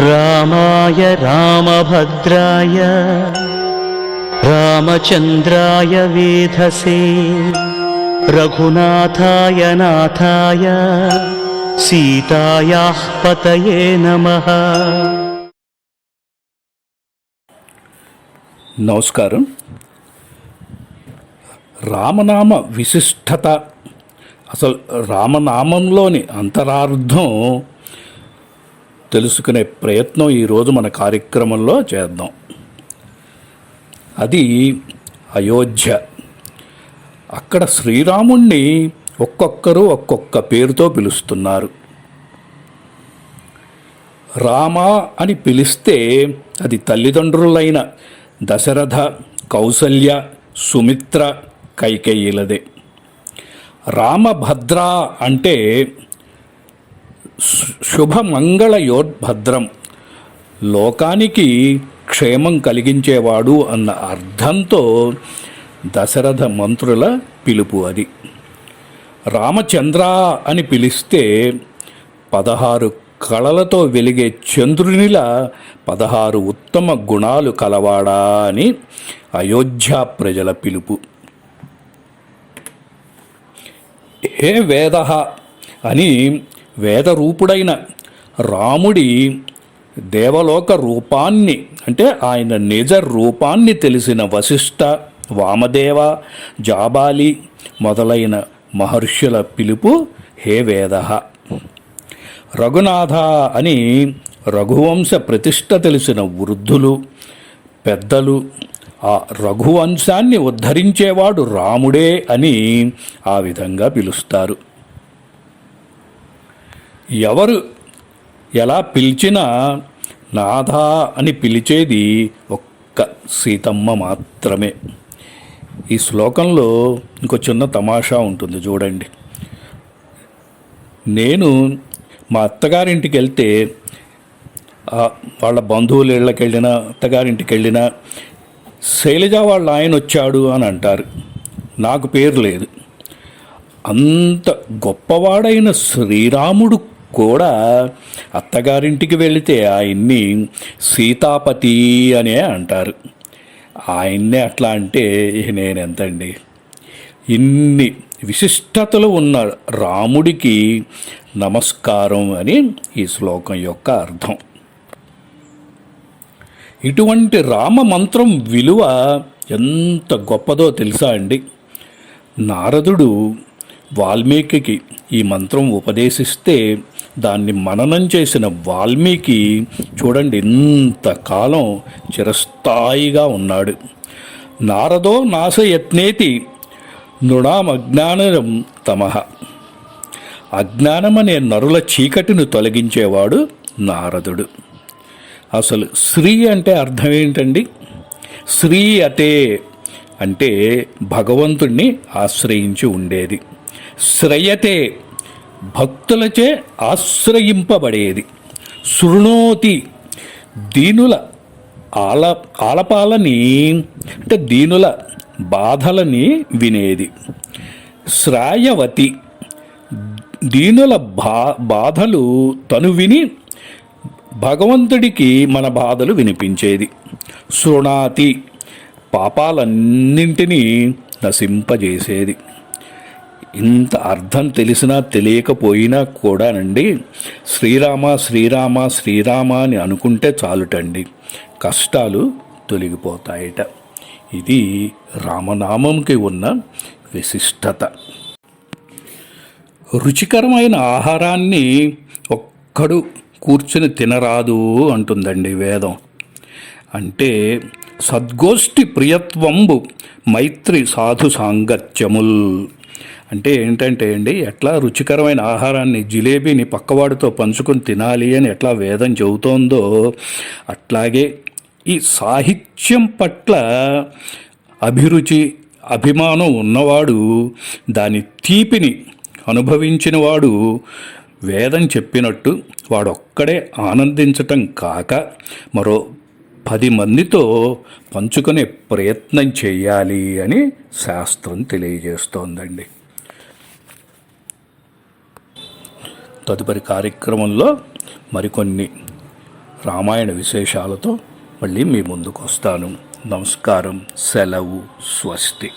రామాయ రామభద్రాయ రామచంద్రాయ వేధసే రఘునాథాయ నాథాయ సీతయాపతయే నమ. నమస్కారం. రామనామ విశిష్టత. అసలు రామనామంలోని అంతరార్థం తెలుసుకునే ప్రయత్నం ఈరోజు మన కార్యక్రమంలో చేద్దాం. అది అయోధ్య. అక్కడ శ్రీరాముణ్ణి ఒక్కొక్కరు ఒక్కొక్క పేరుతో పిలుస్తున్నారు. రామ అని పిలిస్తే అది తల్లిదండ్రులైన దశరథ కౌసల్య సుమిత్ర కైకేయిలదే. రామభద్ర అంటే శుభమంగళయోద్భద్రం లోకానికి క్షేమం కలిగించేవాడు అన్న అర్థంతో దశరథ మంత్రుల పిలుపు అది. రామచంద్ర అని పిలిస్తే పదహారు కళలతో వెలిగే చంద్రునిలా పదహారు ఉత్తమ గుణాలు కలవాడా అని అయోధ్య ప్రజల పిలుపు. హే వేద అని వేదరూపుడైన రాముడి దేవలోక రూపాన్ని అంటే ఆయన నిజ రూపాన్ని తెలిసిన వశిష్ఠ వామదేవ జాబాలి మొదలైన మహర్షుల పిలుపు హే వేద. రఘునాథ అని రఘువంశ ప్రతిష్ట తెలిసిన వృద్ధులు పెద్దలు ఆ రఘువంశాన్ని ఉద్ధరించేవాడు రాముడే అని ఆ విధంగా పిలుస్తారు. ఎవరు ఎలా పిలిచినా నాథా అని పిలిచేది ఒక్క సీతమ్మ మాత్రమే. ఈ శ్లోకంలో ఇంకో చిన్న తమాషా ఉంటుంది చూడండి. నేను మా అత్తగారింటికి వెళ్తే వాళ్ళ బంధువుల ఇళ్ళకి వెళ్ళినా అత్తగారింటికి వెళ్ళినా శైలజ వాళ్ళ ఆయన వచ్చాడు అని అంటారు. నాకు పేరు లేదు. అంత గొప్పవాడైన శ్రీరాముడు కూడా అత్తగారింటికి వెళితే ఆయన్ని సీతాపతి అనే అంటారు. ఆయన్నే అట్లా అంటే నేనెంతండి? ఇన్ని విశిష్టతలు ఉన్న రాముడికి నమస్కారం అని ఈ శ్లోకం యొక్క అర్థం. ఇటువంటి రామ మంత్రం విలువ ఎంత గొప్పదో తెలుసా అండి? నారదుడు వాల్మీకి ఈ మంత్రం ఉపదేశిస్తే దాన్ని మననం చేసిన వాల్మీకి చూడండి ఇంతకాలం చిరస్థాయిగా ఉన్నాడు. నారదో నాశయత్నేతి నృణామజ్ఞానం తమః. అజ్ఞానమనే నరుల చీకటిని తొలగించేవాడు నారదుడు. అసలు శ్రీ అంటే అర్థం ఏంటండి? శ్రీ అతే అంటే భగవంతుణ్ణి ఆశ్రయించి ఉండేది. శ్రయతే భక్తులచే ఆశ్రయింపబడేది. శృణోతి దీనుల ఆల ఆలపాలని అంటే దీనుల బాధలని వినేది. శ్రాయవతి దీనుల బా బాధలు తను విని భగవంతుడికి మన బాధలు వినిపించేది. శృణాతి పాపాలన్నింటినీ నశింపజేసేది. ఇంత అర్థం తెలిసినా తెలియకపోయినా కూడానండి శ్రీరామ శ్రీరామ శ్రీరామ అని అనుకుంటే చాలుటండి. కష్టాలు తొలగిపోతాయట. ఇది రామనామంకి ఉన్న విశిష్టత. రుచికరమైన ఆహారాన్ని ఒక్కడు కూర్చుని తినరాదు అంటుందండి వేదం. అంటే సద్గోష్ఠి ప్రియత్వంబు మైత్రి సాధు సాంగత్యముల్. అంటే ఏంటంటే అండి ఎట్లా రుచికరమైన ఆహారాన్ని జిలేబీని పక్కవాడితో పంచుకొని తినాలి అని ఎట్లా వేదం చెబుతోందో అట్లాగే ఈ సాహిత్యం పట్ల అభిరుచి అభిమానం ఉన్నవాడు దాని తీపిని అనుభవించినవాడు వేదం చెప్పినట్టు వాడొక్కడే ఆనందించటం కాక మరో పది మందితో పంచుకునే ప్రయత్నం చేయాలి అని శాస్త్రం తెలియజేస్తోందండి. తదుపరి కార్యక్రమంలో మరికొన్ని రామాయణ విశేషాలతో మళ్ళీ మీ ముందుకు వస్తాను నమస్కారం. సెలవు. స్వస్తి.